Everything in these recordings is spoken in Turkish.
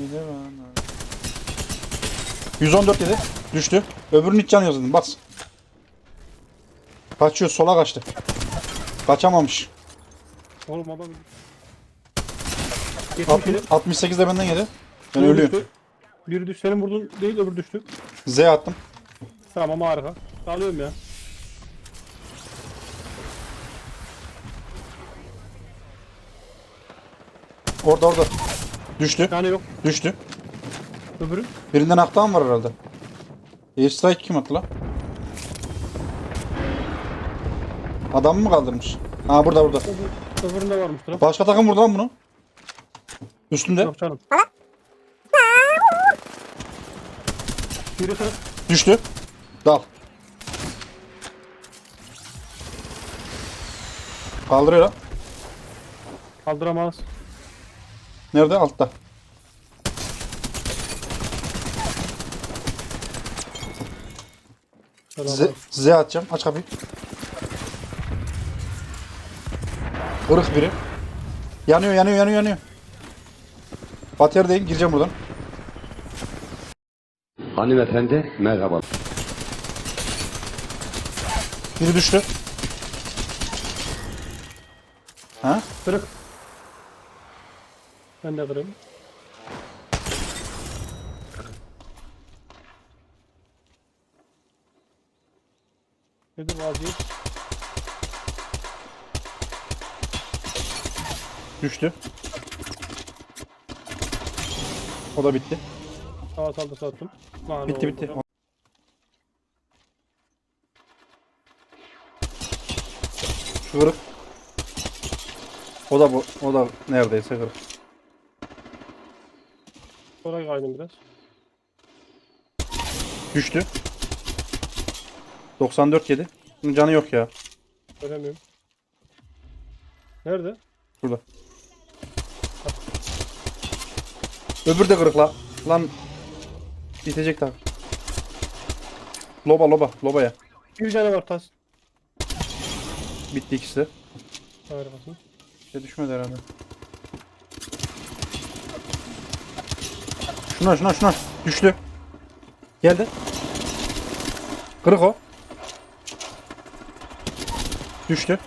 Bir de bana. 114 dedi. Düştü. Öbürünün hiç canı yok zaten. Bas. Kaçıyor. Sola kaçtı. Kaçamamış. Oğlum adam. Alt- 70 68 de benden yedi. Ben Biri ölüyorum. düştü. Biri düştü. Senin vurdun değil öbürü düştü. Z attım. Tamam harika. Alıyorum ya. Orada orada. Düştü. Yani yok. Düştü. Öbürü. Birinden aktan var herhalde. Airstrike kim attı lan? Adam mı kaldırmış? Ha burada burada. Öbürü öbüründe varmıştır. ha. Başka takım vurdu lan bunu. Üstünde. Yok canım. Biri kırık. Düştü. Dal. Kaldırıyor lan. Kaldıramaz. Nerede? Altta. Z, Z atacağım. Aç kapıyı. Kırık biri. Yanıyor yanıyor yanıyor yanıyor. Baterideyim. Gireceğim buradan. Hanımefendi merhaba. Biri düştü. Ha? Kırık. Ben de kırıyorum. Nedir vaziyet? Düştü. O da bitti. Hava saldırısı attım. Lan Bitti oldu. bitti. Şu kırık. O da bu. O da neredeyse kırık. Kaydım biraz. Düştü. 94 yedi. Bunun canı yok ya. Göremiyorum. Nerede? Burada. Öbür de kırık la. Lan. Bitecek daha. Loba loba. Lobaya. Bir canı var tas. Bitti ikisi de. Bir şey düşmedi herhalde. Şuna şuna şuna. Düştü. Geldi. Kırık o. Düştü.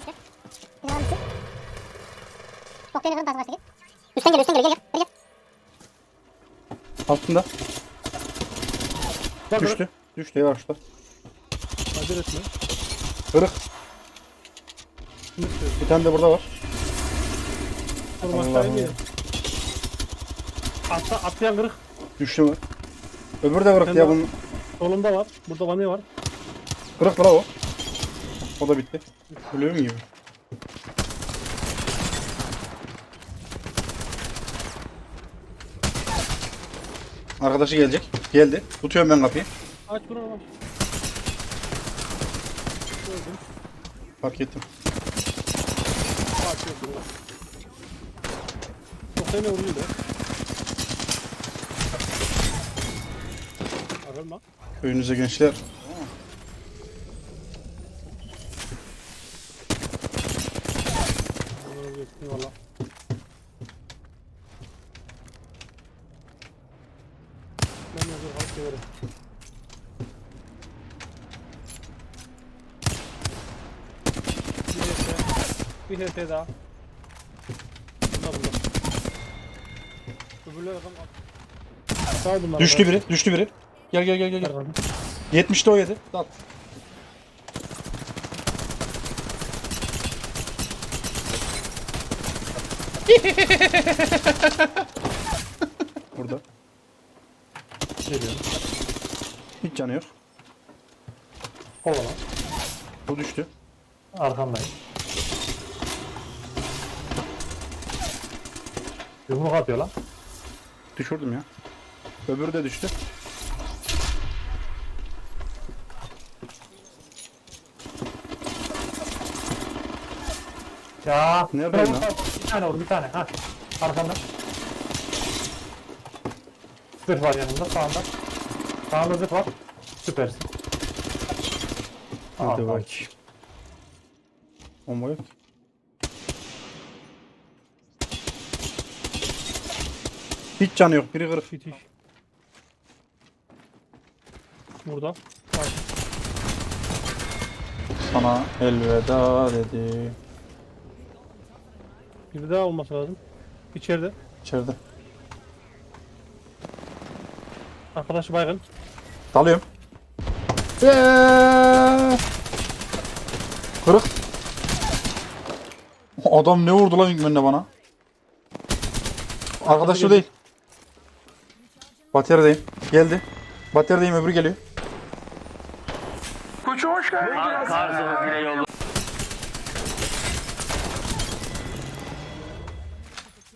Üstten gel üstten gel gel gel. gel. Altında. Bak Düştü. Düştü yavaşla. Acele etme. Kırık. Bir tane de burada var. Oğlum aşağı inmeyelim. Atla, atlayan kırık. Düştü mü? Öbürü de kırık ya de- bunun. Solunda var. Burada vani var. Kırık bravo. O da bitti. Ölüyorum gibi. Arkadaşı gelecek. Geldi. Tutuyorum ben kapıyı. Aç bunu aç. Gördüm. Fark ettim. Aç bunu. Çok seni vuruyor da. Arılma. Köyünüze gençler. Valla. Ben de dur halk severim. Bir HS daha. Bunda bunda. Öbürleri adam. Sağ bunlar. Düştü biri. Düştü biri. Gel gel gel gel. gel. Arkadan. 70'te o yedi. Dal. Burada. Geliyor. Hiç canı yok. Kovala. Bu düştü. Arkandayım. Yumruk atıyor lan. Düşürdüm ya. Öbürü de düştü. Ya. Nerede Bravo, lan? Bir tane vur bir tane. Ha. Arkanda. Zırh var yanında sağında. Sağında zırh var. Süpersin. Hadi Aa, bak. Bomba yok. Hiç canı yok. Biri kırık. Bitiş. Burada. Bak. Sana elveda dedi. Bir daha olması lazım. İçeride. İçeride. Arkadaşı baygın. Dalıyorum. Eee! Kırık. Adam ne vurdu lan hükmenle bana? Arkadaşı değil. Baterideyim. Geldi. Baterideyim öbürü geliyor.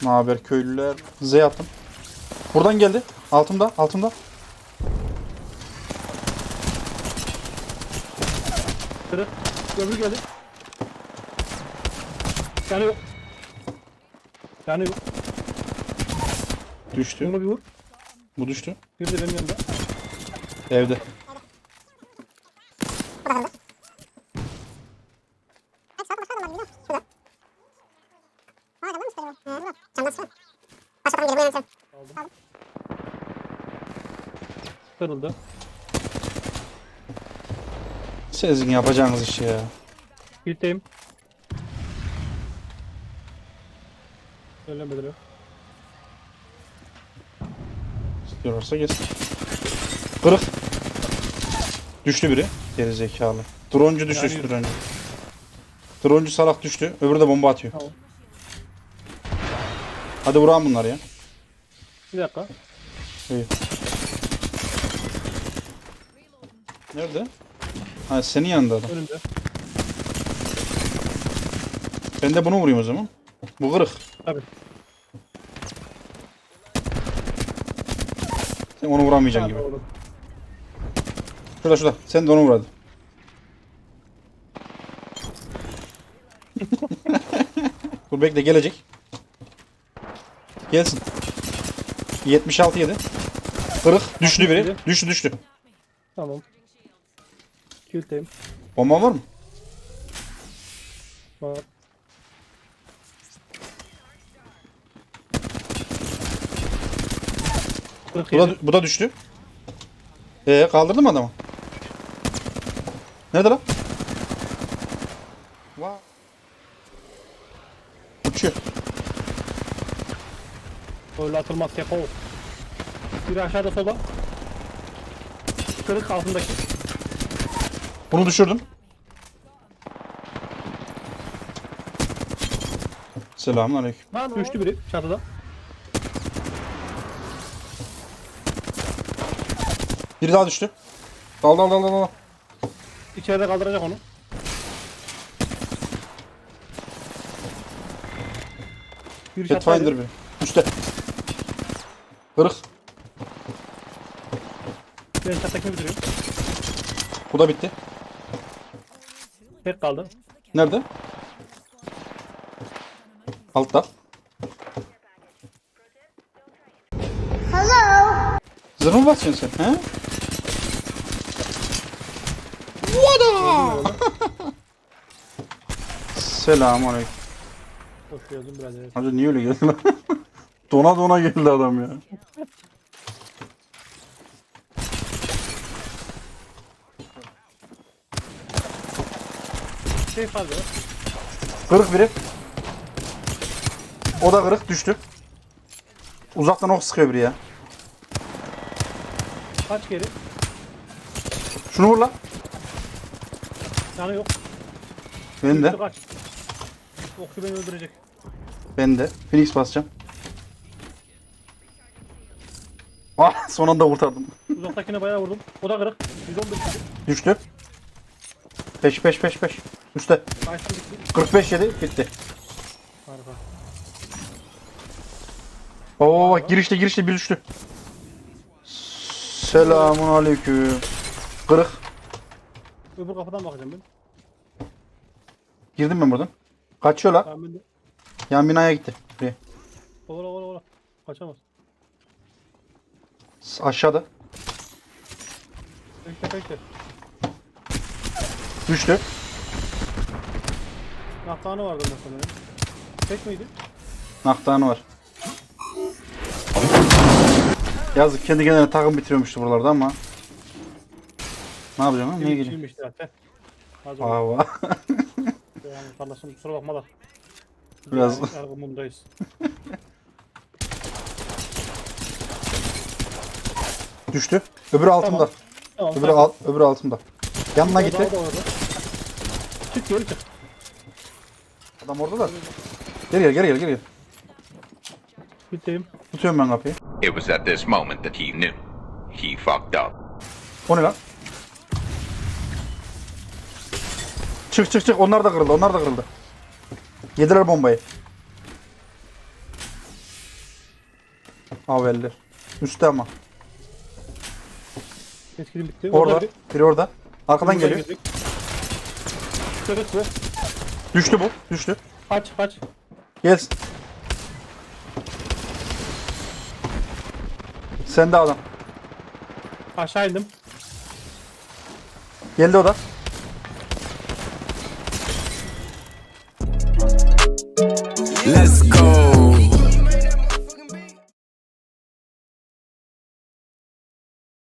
Ne haber köylüler? Z attım. Buradan geldi. Altımda, altımda. Kırık. Öbürü geldi. Yani yok. Yani yok. Düştü. Bunu bir vur. Bu düştü. Bir de benim yanımda. Evde. Hadi sağ başka adam var. Şurada. Aa adam mı istedim? Hı, yok. Candan sıra. Başka adam geliyor. Bu yana Kırıldı. Sizin yapacağınız iş ya. Birlikteyim. Söylemedir o. İstiyorlarsa gelsin. Kırık. Düştü biri. Geri zekalı. Droncu düştü Yani- droncu. Droncu salak düştü. Öbürü de bomba atıyor. Tamam. Hadi vuralım bunları ya. Bir dakika. İyi. Nerede? Ha senin yanında adam. Önümde. Ben de bunu vurayım o zaman. Bu kırık. Tabii. Sen onu vuramayacaksın gibi. Oğlum. Şurada şurada. Sen de onu vur hadi. Dur bekle gelecek. Gelsin. 76 yedi. Kırık. Düştü biri. Düştü düştü. Tamam. Kiliteyim. Bomba var mı? Var. Bu da, bu da düştü. Ee kaldırdın mı adamı? Nerede lan? Vay. Uçuyor. Öyle atılmaz keko. Biri aşağıda solda. Kırık altındaki. Bunu düşürdüm. Selamun aleyküm. Düştü biri çatıda. Biri daha düştü. Dal dal dal dal dal. İçeride kaldıracak onu. Bir. Pathfinder bir. Üstte. Kırık. Ben çattakini bitiriyorum. Bu da bitti. Tek kaldı. Nerede? Altta. Hello. Zırh mı basıyorsun sen? He? What Selamun aleyküm. Hoş geldin birader. Hadi niye öyle geldi lan? dona dona geldi adam ya. Şey fazla. Kırık biri. O da kırık düştü. Uzaktan ok sıkıyor biri ya. Kaç geri? Şunu vur lan. Yani yok. Ben de. Kaç. Okçu beni öldürecek. Ben de. Phoenix basacağım. Ah son anda kurtardım. Uzaktakine bayağı vurdum. O da kırık. 111 kişi. Düştü. Peş peş peş peş. Gitti. 45 yedi bitti. Oo bak girişte girişte bir düştü. Selamun aleyküm. Kırık. Öbür kapıdan bakacağım ben. Girdim ben buradan. Kaçıyor la. Tamam ben de. Yan binaya gitti. Buraya. Ola ola ola. Kaçamaz. S- Aşağıda. Bekle bekle. Düştü. Naktanı vardı mesela. Tek miydi? Naktanı var. Yazık kendi kendine takım bitiriyormuştu buralarda ama. Ne yapacağım lan? Niye geliyor? Kimmiş zaten. Az oldu. Aa, Yani kardeşim kusura bakma da. Biraz- Yargımındayız. düştü. Öbürü altımda. Tamam. Öbürü, al, öbürü altımda. Yanına gitti. Çık geri çık. Adam orada da. Geri gel geri gel geri gel. Bitteyim. Tutuyorum ben kapıyı. It was at this moment that he knew. He fucked up. O ne lan? Çık çık çık. Onlar da kırıldı. Onlar da kırıldı. Yediler bombayı. Haberler. Üstte ama. Etkilim bitti. Orada. bir- Biri orada. Arkadan Buradan geliyor. girdik. Şurası. Düştü bu. Düştü. Kaç kaç. Gelsin. Sen de adam. Aşağı indim. Geldi o da. Let's go.